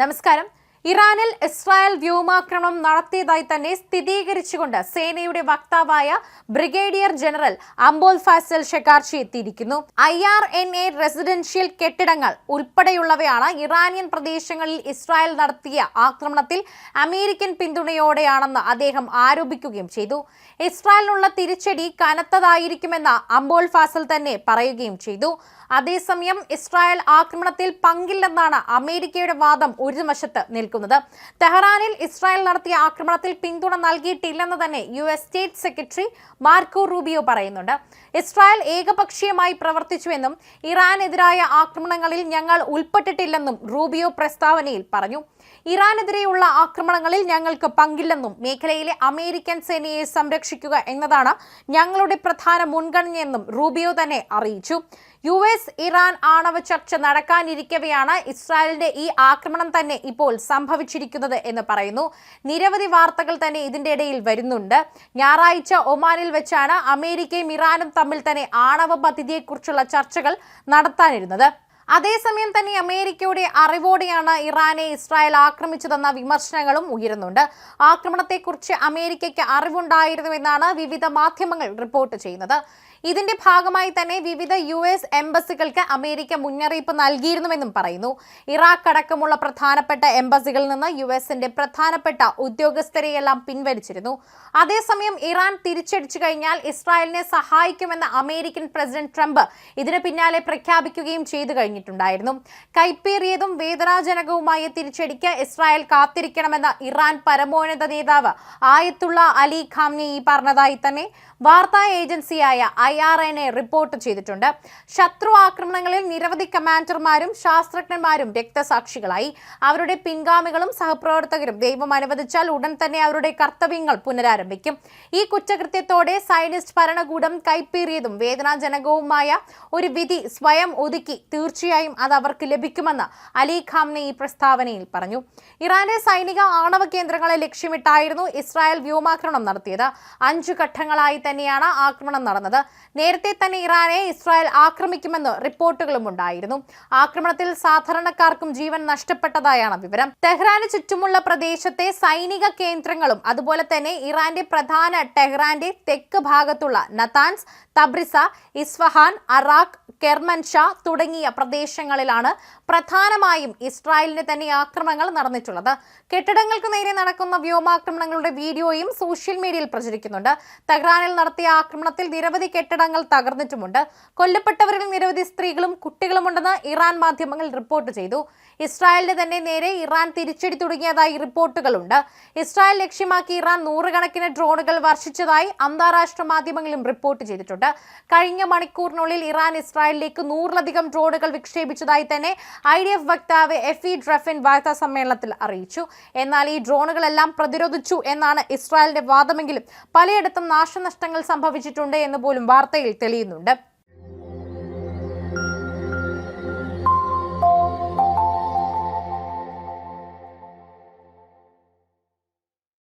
നമസ്കാരം ഇറാനിൽ ഇസ്രായേൽ വ്യോമാക്രമണം നടത്തിയതായി തന്നെ സ്ഥിരീകരിച്ചുകൊണ്ട് സേനയുടെ വക്താവായ ബ്രിഗേഡിയർ ജനറൽ അംബോൽ ഫാസൽ ഷെക്കാർച്ചി എത്തിയിരിക്കുന്നു. I R N A residential കെട്ടിടങ്ങൾ ഉൾപ്പെടെയുള്ളവയാണ് ഇറാനിയൻ പ്രദേശങ്ങളിൽ ഇസ്രായേൽ നടത്തിയ ആക്രമണത്തിൽ അമേരിക്കൻ പിന്തുണയോടെയാണെന്ന് അദ്ദേഹം ആരോപിക്കുകയും ചെയ്തു. ഇസ്രായേലിനുള്ള തിരിച്ചടി കനത്തതായിരിക്കുമെന്ന് അംബോൽ ഫാസൽ തന്നെ പറയുകയും ചെയ്തു. അതേസമയം ഇസ്രായേൽ ആക്രമണത്തിൽ പങ്കില്ലെന്നാണ് അമേരിക്കയുടെ വാദം ഒരു വശത്ത് നിൽക്കുന്നത്. തെഹ്റാനിൽ ഇസ്രായേൽ നടത്തിയ ആക്രമണത്തിൽ പിന്തുണ നൽകിയിട്ടില്ലെന്ന് തന്നെ U S state secretary Marco Rubio പറയുന്നുണ്ട്. ഇസ്രായേൽ ഏകപക്ഷീയമായി പ്രവർത്തിച്ചുവെന്നും ഇറാനെതിരായ ആക്രമണങ്ങളിൽ ഞങ്ങൾ ഉൾപ്പെട്ടിട്ടില്ലെന്നും റൂബിയോ പ്രസ്താവനയിൽ പറഞ്ഞു. ഇറാനെതിരെയുള്ള ആക്രമണങ്ങളിൽ ഞങ്ങൾക്ക് പങ്കില്ലെന്നും മേഖലയിലെ അമേരിക്കൻ സേനയെ സംരക്ഷിക്കുക എന്നതാണ് ഞങ്ങളുടെ പ്രധാന മുൻഗണനയെന്നും റൂബിയോ തന്നെ അറിയിച്ചു. യു എസ് ഇറാൻ ആണവ ചർച്ച നടക്കാനിരിക്കവെയാണ് ഇസ്രായേലിന്റെ ഈ ആക്രമണം തന്നെ ഇപ്പോൾ സംഭവിച്ചിരിക്കുന്നത് എന്ന് പറയുന്നു. നിരവധി വാർത്തകൾ തന്നെ ഇതിന്റെ ഇടയിൽ വരുന്നുണ്ട്. ഞായറാഴ്ച ഒമാനിൽ വെച്ചാണ് അമേരിക്കയും ഇറാനും തമ്മിൽ തന്നെ ആണവ പദ്ധതിയെക്കുറിച്ചുള്ള ചർച്ചകൾ നടത്താനിരുന്നത്. അതേസമയം തന്നെ അമേരിക്കയുടെ അറിവോടെയാണ് ഇറാനെ ഇസ്രായേൽ ആക്രമിച്ചതെന്ന വിമർശനങ്ങളും ഉയരുന്നുണ്ട്. ആക്രമണത്തെക്കുറിച്ച് അമേരിക്കയ്ക്ക് അറിവുണ്ടായിരുന്നുവെന്നാണ് വിവിധ മാധ്യമങ്ങൾ റിപ്പോർട്ട് ചെയ്യുന്നത്. ഇതിന്റെ ഭാഗമായി തന്നെ വിവിധ യു എസ് എംബസികൾക്ക് അമേരിക്ക മുന്നറിയിപ്പ് നൽകിയിരുന്നുവെന്നും പറയുന്നു. ഇറാഖ് അടക്കമുള്ള പ്രധാനപ്പെട്ട എംബസികളിൽ നിന്ന് യു എസിന്റെ പ്രധാനപ്പെട്ട ഉദ്യോഗസ്ഥരെയെല്ലാം പിൻവലിച്ചിരുന്നു. അതേസമയം ഇറാൻ തിരിച്ചടിച്ചു കഴിഞ്ഞാൽ ഇസ്രായേലിനെ സഹായിക്കുമെന്ന് അമേരിക്കൻ പ്രസിഡന്റ് ട്രംപ് ഇതിന് പിന്നാലെ പ്രഖ്യാപിക്കുകയും ചെയ്തു കഴിഞ്ഞിട്ടുണ്ടായിരുന്നു കൈപ്പേറിയതും വേദനാജനകവുമായ തിരിച്ചടിക്ക് ഇസ്രായേൽ കാത്തിരിക്കണമെന്ന ഇറാൻ പരമോന്നത നേതാവ് ആയത്തുള്ള അലി ഖാംനെയി പറഞ്ഞതായി തന്നെ വാർത്താ ഏജൻസിയായ I R N A report ചെയ്തിട്ടുണ്ട്. ശത്രു ആക്രമണങ്ങളിൽ നിരവധി കമാൻഡർമാരും ശാസ്ത്രജ്ഞന്മാരും രക്തസാക്ഷികളായി. അവരുടെ പിൻഗാമികളും സഹപ്രവർത്തകരും ദൈവം അനുവദിച്ചാൽ ഉടൻ തന്നെ അവരുടെ കർത്തവ്യങ്ങൾ പുനരാരംഭിക്കും. ഈ കുറ്റകൃത്യത്തോടെ സൈനിസ്റ്റ് ഭരണകൂടം കൈപ്പേറിയതും വേദനാജനകവുമായ ഒരു വിധി സ്വയം ഒതുക്കി തീർച്ചയായും അത് അവർക്ക് ലഭിക്കുമെന്ന് അലി ഖാംനെ ഈ പ്രസ്താവനയിൽ പറഞ്ഞു. ഇറാന്റെ സൈനിക ആണവ കേന്ദ്രങ്ങളെ ലക്ഷ്യമിട്ടായിരുന്നു ഇസ്രായേൽ വ്യോമാക്രമണം നടത്തിയത്. അഞ്ചു ഘട്ടങ്ങളായി തന്നെയാണ് ആക്രമണം നടന്നത്. നേരത്തെ തന്നെ ഇറാനെ ഇസ്രായേൽ ആക്രമിക്കുമെന്ന് റിപ്പോർട്ടുകളും ഉണ്ടായിരുന്നു. ആക്രമണത്തിൽ സാധാരണക്കാർക്കും ജീവൻ നഷ്ടപ്പെട്ടതായാണ് വിവരം. ടെഹ്റാന് ചുറ്റുമുള്ള പ്രദേശത്തെ സൈനിക കേന്ദ്രങ്ങളും അതുപോലെ തന്നെ ഇറാന്റെ പ്രധാന ടെഹ്റാന്റെ തെക്ക് ഭാഗത്തുള്ള Natanz Tabriz Isfahan Arak Kermanshah തുടങ്ങിയ പ്രദേശങ്ങളിലാണ് പ്രധാനമായും ഇസ്രായേലിന് തന്നെ ആക്രമണങ്ങൾ നടന്നിട്ടുള്ളത്. കെട്ടിടങ്ങൾക്ക് നേരെ നടക്കുന്ന വ്യോമാക്രമണങ്ങളുടെ വീഡിയോയും സോഷ്യൽ മീഡിയയിൽ പ്രചരിക്കുന്നുണ്ട്. തെഹ്റാനിൽ നടത്തിയ ആക്രമണത്തിൽ നിരവധി കെട്ടിടങ്ങൾ തകർന്നിട്ടുമുണ്ട്. കൊല്ലപ്പെട്ടവരിൽ നിരവധി സ്ത്രീകളും കുട്ടികളുമുണ്ടെന്ന് ഇറാൻ മാധ്യമങ്ങൾ റിപ്പോർട്ട് ചെയ്തു. ഇസ്രായേലിന് തന്നെ നേരെ ഇറാൻ തിരിച്ചടി തുടങ്ങിയതായി റിപ്പോർട്ടുകളുണ്ട്. ഇസ്രായേൽ ലക്ഷ്യമാക്കി ഇറാൻ നൂറുകണക്കിന് ഡ്രോണുകൾ വർഷിച്ചതായി അന്താരാഷ്ട്ര മാധ്യമങ്ങളും റിപ്പോർട്ട് ചെയ്തിട്ടുണ്ട്. കഴിഞ്ഞ മണിക്കൂറിനുള്ളിൽ ഇറാൻ ഇസ്രായേലിലേക്ക് നൂറിലധികം ഡ്രോണുകൾ വിക്ഷേപിച്ചതായി തന്നെ ഐ ഡി എഫ് വക്താവ് എഫ് ഇ ഡ്രഫിൻ വാർത്താ സമ്മേളനത്തിൽ അറിയിച്ചു. എന്നാൽ ഈ ഡ്രോണുകളെല്ലാം പ്രതിരോധിച്ചു എന്നാണ് ഇസ്രായേലിന്റെ വാദമെങ്കിലും പലയിടത്തും നാശനഷ്ടങ്ങൾ സംഭവിച്ചിട്ടുണ്ട് എന്ന് പോലും വാർത്തയിൽ തെളിയുന്നുണ്ട്.